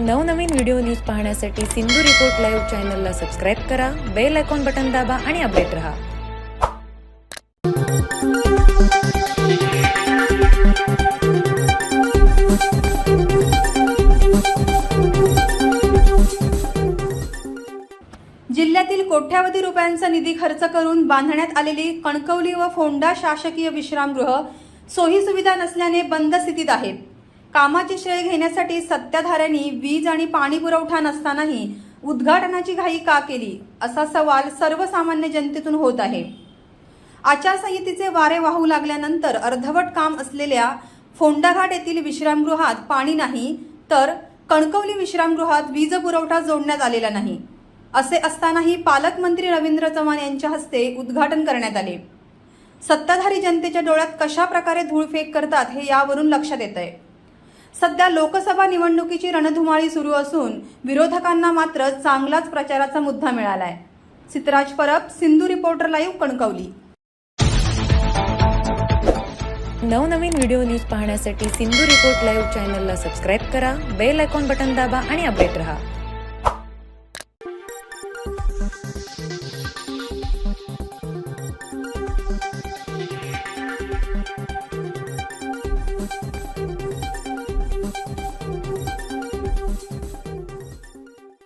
नवनवीन video news पाहण्यासाठी Sindhu report live चॅनलला सबस्क्राईब करा बेल आयकॉन बटन दाबा आणि अपडेट रहा. जिल्ह्यातील कोट्यावधी रुपयांचा निधी खर्च करून बांधण्यात आलेली कणकवली व फोंडा शासकीय विश्रामगृह सोयी सुविधा नसल्याने बंद स्थितीत आहेत कामाची श्रेय घेण्यासाठी सत्ताधाऱ्यांनी वीज आणि पाणी पुरवठा नसतानाही उद्घाटनाची घाई का केली असा सवाल सर्वसामान्य जनतेतून होत आहे. आचारसंहितेचे वारे वाहू लागल्यानंतर अर्धवट काम असलेल्या फोंडाघाट येथील विश्रामगृहात पाणी नाही तर कणकवली विश्रामगृहात वीज पुरवठा जोडण्यात आलेला नाही. असे असतानाही पालकमंत्री रवींद्र चव्हाण यांच्या हस्ते उद्घाटन करण्यात आले. सत्ताधारी जनतेच्या डोळ्यात कशा प्रकारे धूळफेक करतात हे यावरून लक्षात येत आहे सध्या लोकसभा निवडणुकीची रणधुमाळी सुरू असून विरोधकांना मात्र चांगलाच प्रचाराचा मुद्दा मिळालाय. Sitraj Parab Sindhu reporter live Kankavli. नवनवीन व्हिडिओ न्यूज पाहण्यासाठी सिंधू रिपोर्ट लाईव्ह चॅनलला सबस्क्राईब करा बेल आयकॉन बटन दाबा आणि अपडेट रहा.